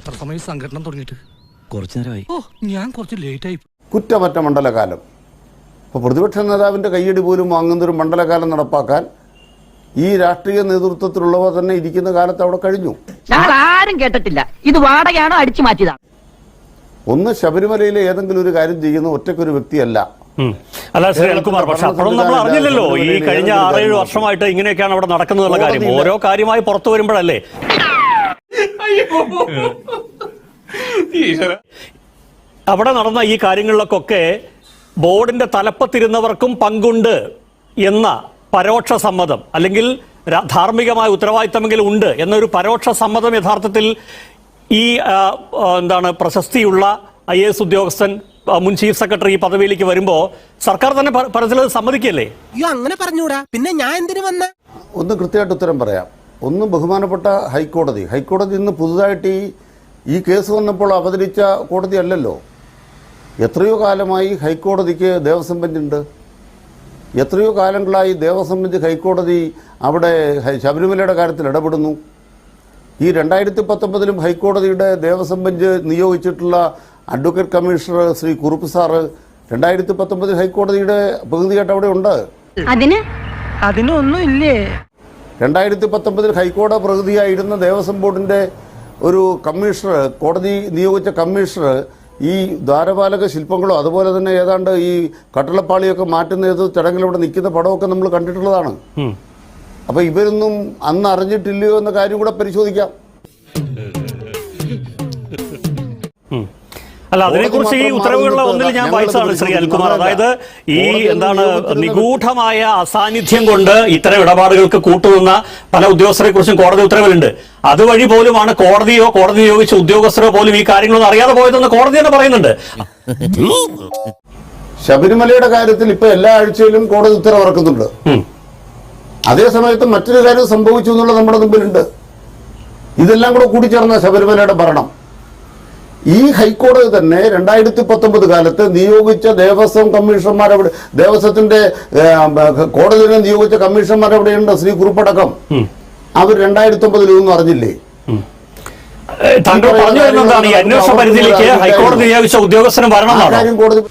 എത്ര സമയം സംഘടന തുടങ്ങിയിട്ട്? കുറച്ചു നേരമായി. ഓ ഞാൻ കുറച്ച് ലേറ്റ് ആയി. കുറ്റമറ്റ മണ്ഡലകാലം. ഇപ്പോൾ പ്രതിപക്ഷ നേതാവിന്റെ കയ്യടി പോലും വാങ്ങുന്നൊരു മണ്ഡലകാലം നടപ്പാക്കാൻ ഈ രാഷ്ട്രീയ നേതൃത്വത്തിലുള്ളവർ തന്നെ ഇരിക്കുന്ന കാലത്ത് അവിടെ കഴിഞ്ഞു. ഞങ്ങൾ ആരും കേട്ടിട്ടില്ല. ഇത് വാടകയാണോ അടിച്ചു മാറ്റിയതാണ്? ഒന്ന് ശബരിമലയിലെ ഏതെങ്കിലും ഒരു കാര്യം ചെയ്യുന്ന ഒറ്റക്കൊരു വ്യക്തിയല്ല. അല്ല ശ്രീ അൽകുമാർ പക്ഷെ അപ്പോഴും നമ്മൾ അറിഞ്ഞില്ലല്ലോ. ഈ കഴിഞ്ഞ ആറേഴ് വർഷമായിട്ട് ഇങ്ങനെയൊക്കെയാണ് അവിടെ നടക്കുന്നതെന്നുള്ള കാര്യം. ഓരോ കാര്യമായി പുറത്തു വരുമ്പോഴല്ലേ? അവിടെ നടന്ന ഈ കാര്യങ്ങളിലൊക്കെ ബോർഡിന്റെ തലപ്പത്തിരുന്നവർക്കും പങ്കുണ്ട് എന്ന പരോക്ഷ സമ്മതം അല്ലെങ്കിൽ ധാർമ്മികമായ ഉത്തരവാദിത്തമെങ്കിലും ഉണ്ട് എന്നൊരു പരോക്ഷ സമ്മതം യഥാർത്ഥത്തിൽ ഈ എന്താണ് പ്രശസ്തിയുള്ള ഐ എസ് ഉദ്യോഗസ്ഥൻ മുൻ ചീഫ് സെക്രട്ടറി ഈ പദവിയിലേക്ക് വരുമ്പോ സർക്കാർ തന്നെ പരസ്യത്തിൽ സമ്മതിക്കല്ലേ? അങ്ങനെ പറഞ്ഞൂടാ പിന്നെ ഞാൻ എന്തിനു വന്ന ഒന്ന് കൃത്യമായിട്ട് ഉത്തരം പറയാം. ഒന്ന് ബഹുമാനപ്പെട്ട ഹൈക്കോടതി. ഹൈക്കോടതി ഇന്ന് പുതുതായിട്ട് ഈ ഈ കേസ് വന്നപ്പോൾ അവതരിച്ച കോടതി അല്ലല്ലോ. എത്രയോ കാലമായി ഹൈക്കോടതിക്ക് ദേവസ്വം ബെഞ്ചുണ്ട്. എത്രയോ കാലങ്ങളായി ദേവസ്വം ബെഞ്ച് ഹൈക്കോടതി അവിടെ ശബരിമലയുടെ കാര്യത്തിൽ ഇടപെടുന്നു. ഈ രണ്ടായിരത്തി പത്തൊമ്പതിലും ഹൈക്കോടതിയുടെ Devaswom bench നിയോഗിച്ചിട്ടുള്ള advocate commissioner Shri Kurup sir രണ്ടായിരത്തി പത്തൊമ്പതിൽ ഹൈക്കോടതിയുടെ പ്രതിനിധിയായിട്ട് അവിടെ ഉണ്ട്. അതിന്? അതിനൊന്നും ഇല്ലേ രണ്ടായിരത്തി പത്തൊമ്പതിൽ ഹൈക്കോടതി പ്രകൃതിയായിരുന്ന ദേവസ്വം ബോർഡിന്റെ ഒരു കമ്മീഷണർ കോടതി നിയോഗിച്ച കമ്മീഷണർ ഈ ദ്വാരപാലക ശില്പങ്ങളോ അതുപോലെ തന്നെ ഏതാണ്ട് ഈ കട്ടളപ്പാളിയൊക്കെ മാറ്റുന്ന ഏത് ചടങ്ങിൽ ഇവിടെ നിൽക്കുന്ന പടമൊക്കെ നമ്മൾ കണ്ടിട്ടുള്ളതാണ്. അപ്പോൾ ഇവരൊന്നും അന്ന് അറിഞ്ഞിട്ടില്ലയോ എന്ന കാര്യം കൂടെ പരിശോധിക്കാം അല്ല അതിനെക്കുറിച്ച് ഈ ഉത്തരവുകളിലെ ഒന്നിൽ ഞാൻ വായിച്ചതാണ് ശ്രീ അൽകുമാർ. അതായത് ഈ എന്താണ് നിഗൂഢമായ അസാന്നിധ്യം കൊണ്ട് ഇത്തരം ഇടപാടുകൾക്ക് കൂട്ടുനിന്ന പല ഉദ്യോഗസ്ഥരെ കുറിച്ചും കോടതി ഉത്തരവിലുണ്ട്. അതുവഴി പോലുമാണ് കോടതിയോ കോടതി നിയോഗിച്ച ഉദ്യോഗസ്ഥരോ പോലും ഈ കാര്യങ്ങളൊന്നും അറിയാതെ പോയതെന്ന് കോടതി തന്നെ പറയുന്നുണ്ട്. ശബരിമലയുടെ കാര്യത്തിൽ ഇപ്പൊ എല്ലാ ആഴ്ചയിലും കോടതി ഉത്തരവ് ഇറക്കുന്നുണ്ട്. അതേ സമയത്ത് മറ്റൊരു കാര്യം സംഭവിച്ചു എന്നുള്ളത് നമ്മുടെ മുമ്പിലുണ്ട്. ഇതെല്ലാം കൂടെ കൂടിച്ചേർന്ന ശബരിമലയുടെ ഭരണം. ഹൈക്കോടതി തന്നെ രണ്ടായിരത്തി പത്തൊമ്പത് കാലത്ത് നിയോഗിച്ച ദേവസ്വം കമ്മീഷണർമാർ അവിടെ ദേവസ്വത്തിന്റെ ഏഹ്, കോടതിനെ നിയോഗിച്ച കമ്മീഷണർമാർ അവിടെയുണ്ട് ശ്രീ കുറുപ്പടക്കം. അവർ രണ്ടായിരത്തി ഒമ്പതിൽ ഒന്നും അറിഞ്ഞില്ലേ? ഏഹ്, താങ്കൾ പറഞ്ഞു വരുന്നതാണ് ഈ അന്വേഷണ പരിധിയിലേക്ക് ഹൈക്കോടതി നിയോഗിച്ച ഉദ്യോഗസ്ഥനും വരണം ആ എന്നാണോ? കാര്യം കോടതി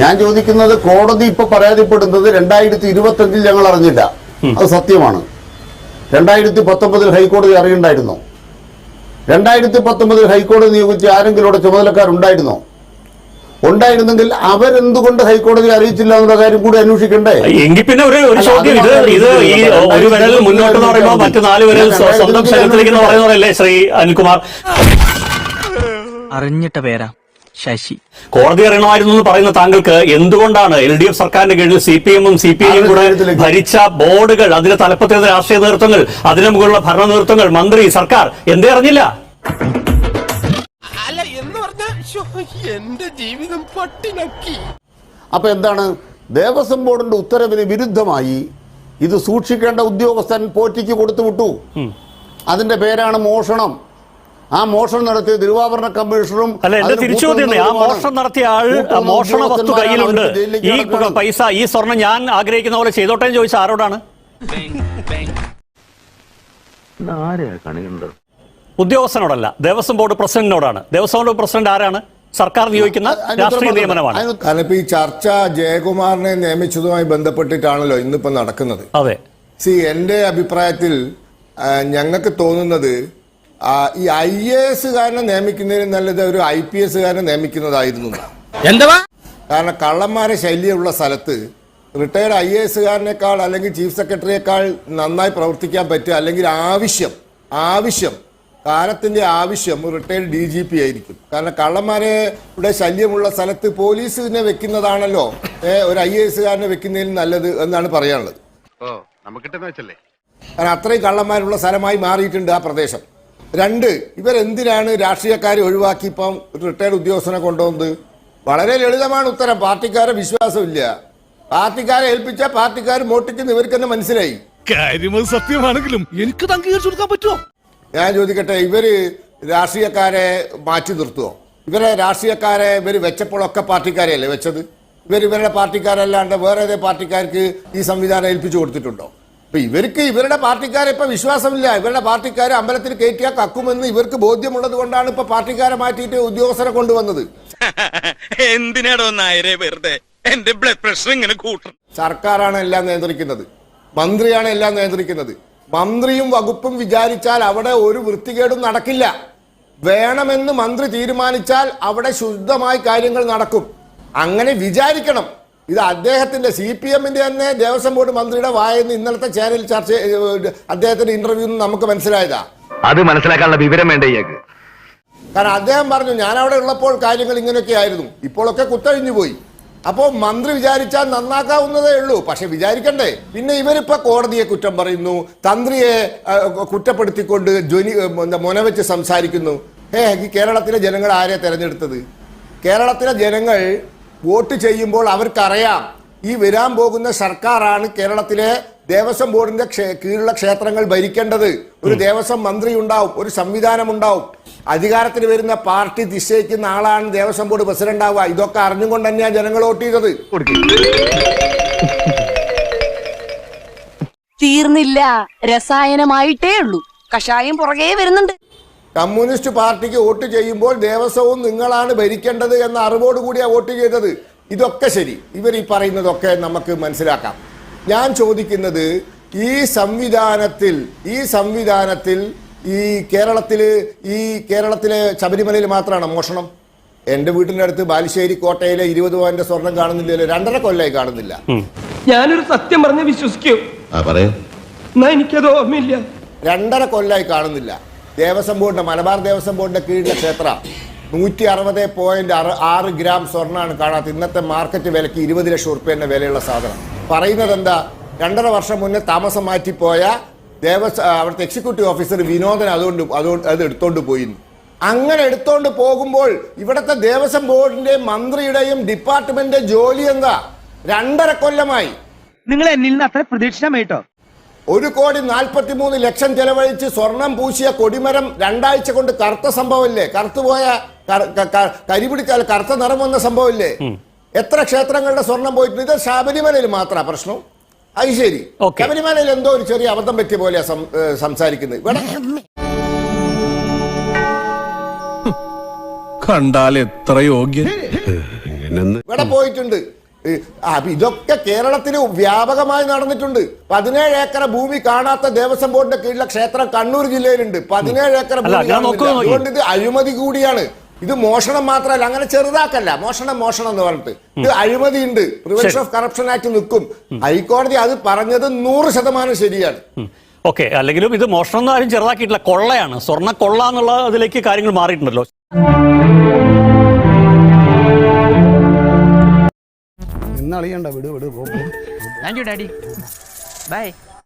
ഞാൻ ചോദിക്കുന്നത് കോടതി ഇപ്പൊ പരാതിപ്പെടുന്നത് രണ്ടായിരത്തി ഇരുപത്തി അഞ്ചിൽ ഞങ്ങൾ അറിഞ്ഞില്ല. അത് സത്യമാണ്. രണ്ടായിരത്തി പത്തൊമ്പതിൽ ഹൈക്കോടതി അറിയണ്ടായിരുന്നോ. രണ്ടായിരത്തി പത്തൊമ്പതിൽ ഹൈക്കോടതി നിയോഗിച്ച ആരെങ്കിലും ഇവിടെ ചുമതലക്കാരുണ്ടായിരുന്നോ? ഉണ്ടായിരുന്നെങ്കിൽ അവരെന്തുകൊണ്ട് ഹൈക്കോടതി അറിയിച്ചില്ല എന്നുള്ള കാര്യം കൂടി അന്വേഷിക്കണ്ടേ? എങ്കിൽ പിന്നെ ഒരു ഒരു ചോദ്യം. ഇത് ഇത് ഈ ഒരു വിരൽ. മുന്നോട്ട് എന്ന് പറയുമ്പോൾ മറ്റു നാല് വിരൽ സ്വ- സ്വന്തം ശരീരത്തിലേക്ക് പറയുന്നവരല്ലേ ശ്രീ അനിൽകുമാർ? അറിഞ്ഞിട്ട പേരാ. ശശി. കോടതി അറിയണമായിരുന്നു എന്ന് പറയുന്ന താങ്കൾക്ക് എന്തുകൊണ്ടാണ് എൽ ഡി എഫ് സർക്കാരിന്റെ കീഴിൽ സി പി എമ്മും സി പി ഐയും കൂടെ ഭരിച്ച ബോർഡുകൾ അതിന് തലപ്പത്തിരുന്ന രാഷ്ട്രീയ നേതൃത്വങ്ങൾ അതിനു മുകളിലുള്ള ഭരണ നേതൃത്വങ്ങൾ മന്ത്രി സർക്കാർ എന്തേ അറിഞ്ഞില്ല? അല്ല എന്ന് പറഞ്ഞ എന്റെ ജീവിതം പട്ടിണക്കി അപ്പൊ എന്താണ്? ദേവസ്വം ബോർഡിന്റെ ഉത്തരവിന് വിരുദ്ധമായി ഇത് സൂക്ഷിക്കേണ്ട ഉദ്യോഗസ്ഥൻ പോറ്റിക്ക് കൊടുത്തു വിട്ടു. അതിന്റെ പേരാണ് മോഷണം. ആ മോഷണം നടത്തിയ തിരുവാഭരണ കമ്മീഷണറും അല്ല എന്റെ അതിന് തിരിച്ചോദ്യം? ആ. മോഷണം നടത്തിയ ആൾ മോഷണ വസ്തു കയ്യിലുണ്ട്. ഈ. പൈസ ഈ സ്വർണം ഞാൻ ആഗ്രഹിക്കുന്ന പോലെ ചെയ്തോട്ടെ എന്ന് ചോദിച്ച ആരോടാണ്? ഉദ്യോഗസ്ഥനോടല്ല ദേവസ്വം ബോർഡ് പ്രസിഡന്റിനോടാണ്. ദേവസ്വം ബോർഡ് പ്രസിഡന്റ് ആരാണ്? സർക്കാർ നിയോഗിക്കുന്ന രാഷ്ട്രീയ നിയമനമാണ്. കാരണം ഈ ചർച്ച ജയകുമാറിനെ നിയമിച്ചതുമായി ബന്ധപ്പെട്ടിട്ടാണല്ലോ ഇന്നിപ്പോ നടക്കുന്നത്. അതെ. സി എന്റെ അഭിപ്രായത്തിൽ ഞങ്ങൾക്ക് തോന്നുന്നത് ഈ ഐ എ എസുകാരനെ നിയമിക്കുന്നതിന് നല്ലത് ഒരു ഐ പി എസുകാരനെ നിയമിക്കുന്നതായിരുന്നു. എന്താ കാരണം കള്ളന്മാരെ ശല്യമുള്ള സ്ഥലത്ത് റിട്ടയർഡ് ഐ എ എസുകാരനേക്കാൾ അല്ലെങ്കിൽ ചീഫ് സെക്രട്ടറിയേക്കാൾ നന്നായി പ്രവർത്തിക്കാൻ പറ്റുക അല്ലെങ്കിൽ ആവശ്യം ആവശ്യം കാലത്തിന്റെ ആവശ്യം റിട്ടയർഡ് ഡി ജി പി ആയിരിക്കും. കാരണം കള്ളന്മാരെ ഇവിടെ ശല്യമുള്ള സ്ഥലത്ത് പോലീസിനെ വെക്കുന്നതാണല്ലോ ഒരു ഐ എ എസുകാരനെ വെക്കുന്നതിൽ നല്ലത് എന്നാണ് പറയാനുള്ളത്. കാരണം അത്രയും കള്ളന്മാരുള്ള സ്ഥലമായി മാറിയിട്ടുണ്ട് ആ പ്രദേശം. രണ്ട് ഇവരെന്തിനാണ് രാഷ്ട്രീയക്കാരെ ഒഴിവാക്കി ഇപ്പം റിട്ടയർഡ് ഉദ്യോഗസ്ഥനെ കൊണ്ടുവന്നത്? വളരെ ലളിതമാണ് ഉത്തരം. പാർട്ടിക്കാരെ വിശ്വാസമില്ല. പാർട്ടിക്കാരെ ഏൽപ്പിച്ച പാർട്ടിക്കാർ മോട്ടിക്കുന്ന ഇവർക്ക് തന്നെ മനസ്സിലായി. കാര്യം സത്യമാണെങ്കിലും എനിക്ക് അംഗീകരിച്ചു കൊടുക്കാൻ പറ്റുമോ? ഞാൻ ചോദിക്കട്ടെ ഇവർ രാഷ്ട്രീയക്കാരെ മാറ്റി നിർത്തുവോ? ഇവരെ രാഷ്ട്രീയക്കാരെ ഇവർ വെച്ചപ്പോഴൊക്കെ പാർട്ടിക്കാരെയല്ലേ വെച്ചത്? ഇവർ ഇവരുടെ പാർട്ടിക്കാരല്ലാണ്ട് വേറെ ഏതേ പാർട്ടിക്കാർക്ക് ഈ സംവിധാനം ഏൽപ്പിച്ചു കൊടുത്തിട്ടുണ്ടോ? ഇപ്പൊ ഇവർക്ക് ഇവരുടെ പാർട്ടിക്കാരെ ഇപ്പൊ വിശ്വാസമില്ല. ഇവരുടെ പാർട്ടിക്കാരെ അമ്പലത്തിൽ കയറ്റിയാൽ കക്കുമെന്ന് ഇവർക്ക് ബോധ്യമുള്ളത് കൊണ്ടാണ് ഇപ്പൊ പാർട്ടിക്കാരെ മാറ്റിയിട്ട് ഉദ്യോഗസ്ഥരെ കൊണ്ടുവന്നത്. എന്തിനാടോ നായരെ വെറുതെ? എന്റെ ബ്ലഡ് പ്രഷർ ഇങ്ങനെ കൂട്ടും സർക്കാരാണ് എല്ലാം നിയന്ത്രിക്കുന്നത്. മന്ത്രിയാണ് എല്ലാം നിയന്ത്രിക്കുന്നത്. മന്ത്രിയും വകുപ്പും വിചാരിച്ചാൽ അവിടെ ഒരു വൃത്തികേടും നടക്കില്ല. വേണമെന്ന് മന്ത്രി തീരുമാനിച്ചാൽ അവിടെ ശുദ്ധമായി കാര്യങ്ങൾ നടക്കും. അങ്ങനെ വിചാരിക്കണം. ഇത് അദ്ദേഹത്തിന്റെ സി പി എമ്മിന്റെ തന്നെ ദേവസ്വം ബോർഡ് മന്ത്രിയുടെ വായെന്ന് ഇന്നലത്തെ ചാനൽ ചർച്ച അദ്ദേഹത്തിന്റെ ഇന്റർവ്യൂ നമുക്ക് മനസ്സിലായതാ. അത് മനസ്സിലാക്കാനുള്ള വിവരം വേണ്ട കാരണം അദ്ദേഹം പറഞ്ഞു ഞാൻ അവിടെ ഉള്ളപ്പോൾ കാര്യങ്ങൾ ഇങ്ങനെയൊക്കെ ആയിരുന്നു. ഇപ്പോഴൊക്കെ കുത്തഴിഞ്ഞു പോയി. അപ്പോൾ മന്ത്രി വിചാരിച്ചാൽ നന്നാക്കാവുന്നതേ ഉള്ളൂ. പക്ഷെ വിചാരിക്കണ്ടേ പിന്നെ ഇവരിപ്പോ കോടതിയെ കുറ്റം പറയുന്നു തന്ത്രിയെ കുറ്റപ്പെടുത്തിക്കൊണ്ട് ധ്വനി മുനവെച്ച് സംസാരിക്കുന്നു. ഏ കേരളത്തിലെ ജനങ്ങൾ ആരെ തെരഞ്ഞെടുത്തത്? കേരളത്തിലെ ജനങ്ങൾ വോട്ട് ചെയ്യുമ്പോൾ അവർക്കറിയാം ഈ വരാൻ പോകുന്ന സർക്കാരാണ് കേരളത്തിലെ ദേവസ്വം ബോർഡിന്റെ ക്ഷേ- കീഴിലുള്ള ക്ഷേത്രങ്ങൾ ഭരിക്കേണ്ടത്. ഒരു ദേവസ്വം മന്ത്രി ഉണ്ടാവും ഒരു സംവിധാനം ഉണ്ടാവും അധികാരത്തിൽ വരുന്ന പാർട്ടി നിശ്ചയിക്കുന്ന ആളാണ് ദേവസ്വം ബോർഡ് പ്രസിഡന്റ് ആവുക ഇതൊക്കെ അറിഞ്ഞുകൊണ്ട് തന്നെയാണ് ജനങ്ങൾ വോട്ട് ചെയ്തത്. തീർന്നില്ല. രസായനമായിട്ടേ ഉള്ളൂ. കഷായം പുറകെ വരുന്നുണ്ട്. കമ്മ്യൂണിസ്റ്റ് പാർട്ടിക്ക് വോട്ട് ചെയ്യുമ്പോൾ ദേവസ്വവും നിങ്ങളാണ് ഭരിക്കേണ്ടത് എന്ന അറിവോടുകൂടിയാണ് വോട്ട് ചെയ്തത്. ഇതൊക്കെ ശരി. ഇവർ ഈ പറയുന്നതൊക്കെ നമുക്ക് മനസ്സിലാക്കാം. ഞാൻ ചോദിക്കുന്നത് ഈ സംവിധാനത്തിൽ ഈ സംവിധാനത്തിൽ ഈ കേരളത്തിൽ ഈ കേരളത്തിലെ ശബരിമലയിൽ മാത്രമാണ് മോഷണം? എന്റെ വീട്ടിന്റെ അടുത്ത് ബാലുശ്ശേരി കോട്ടയിലെ ഇരുപത് പവന്റെ സ്വർണം കാണുന്നില്ലല്ലോ. രണ്ടര കൊല്ലായി കാണുന്നില്ല. ഞാനൊരു സത്യം പറഞ്ഞ് വിശ്വസിക്കൂ. എനിക്കത് ഓർമ്മയില്ല. രണ്ടര കൊല്ലായി കാണുന്നില്ല. ദേവസ്വം ബോർഡിന്റെ മലബാർ ദേവസ്വം ബോർഡിന്റെ കീഴിലെ ക്ഷേത്ര നൂറ്റി അറുപത് പോയിന്റ് ആറ് ആറ് ഗ്രാം സ്വർണമാണ് കാണാത്ത ഇന്നത്തെ മാർക്കറ്റ് വിലക്ക് ഇരുപത് ലക്ഷം ഉറുപ്പ്യന്റെ വിലയുള്ള സാധനം. പറയുന്നത് എന്താ? രണ്ടര വർഷം മുന്നേ താമസം മാറ്റിപ്പോയ ദേവസ്വം അവിടുത്തെ എക്സിക്യൂട്ടീവ് ഓഫീസർ വിനോദൻ അതുകൊണ്ട് അതുകൊണ്ട് അത് എടുത്തോണ്ട് പോയിന്ന് അങ്ങനെ എടുത്തോണ്ട് പോകുമ്പോൾ ഇവിടുത്തെ ദേവസ്വം ബോർഡിന്റെയും മന്ത്രിയുടെയും ഡിപ്പാർട്ട്മെന്റിന്റെ ജോലി എന്താ? രണ്ടര കൊല്ലമായി. നിങ്ങൾ എന്നിൽ നിന്ന് അത്ര പ്രതീക്ഷിച്ചായിട്ടോ ഒരു കോടി നാൽപ്പത്തി മൂന്ന് ലക്ഷം ചെലവഴിച്ച് സ്വർണം പൂശിയ കൊടിമരം രണ്ടാഴ്ച കൊണ്ട് കറുത്ത സംഭവമില്ലേ? കറുത്തുപോയ കർ- ക- ക- കരി പിടിച്ചാൽ കറുത്ത നിറം വന്ന സംഭവമില്ലേ? എത്ര ക്ഷേത്രങ്ങളുടെ സ്വർണം പോയിട്ടുണ്ട്? ഇത് ശബരിമലയിൽ മാത്രമാ പ്രശ്നം. അത് ശരി. ശബരിമലയിൽ എന്തോ ഒരു ചെറിയ അബദ്ധം പറ്റിയ പോലെയാ സംസാരിക്കുന്നത്. ഇവിടെ കണ്ടാൽ എത്ര യോഗ്യൻ ഇവിടെ പോയിട്ടുണ്ട്. അപ്പൊ ഇതൊക്കെ കേരളത്തിൽ വ്യാപകമായി നടന്നിട്ടുണ്ട്. പതിനേഴ് ഏക്കർ ഭൂമി കാണാത്ത ദേവസ്വം ബോർഡിന്റെ കീഴിലെ ക്ഷേത്രം കണ്ണൂർ ജില്ലയിലുണ്ട്. പതിനേഴ് ഏക്കർ ഭൂമി. അതുകൊണ്ട് ഇത് അഴിമതി കൂടിയാണ്. ഇത് മോഷണം മാത്രമല്ല അങ്ങനെ ചെറുതാക്കല്ല. മോഷണം മോഷണം എന്ന് പറഞ്ഞിട്ട്. ഇത് അഴിമതി ഉണ്ട് പ്രിവെൻഷൻ ഓഫ് കറപ്ഷൻ ആക്ട് നിൽക്കും. ഹൈക്കോടതി അത് പറഞ്ഞത് നൂറ് ശതമാനം ശരിയാണ്. ഓക്കെ അല്ലെങ്കിലും ഇത് മോഷണം ഒന്നും ആരും ചെറുതാക്കിയിട്ടില്ല. കൊള്ളയാണ്. സ്വർണ കൊള്ള എന്നുള്ള അതിലേക്ക് കാര്യങ്ങൾ മാറിയിട്ടുണ്ടല്ലോ. ഇന്നളിയണ്ട വിട് വിട് പോ താങ്ക് യു ഡാഡി ബൈ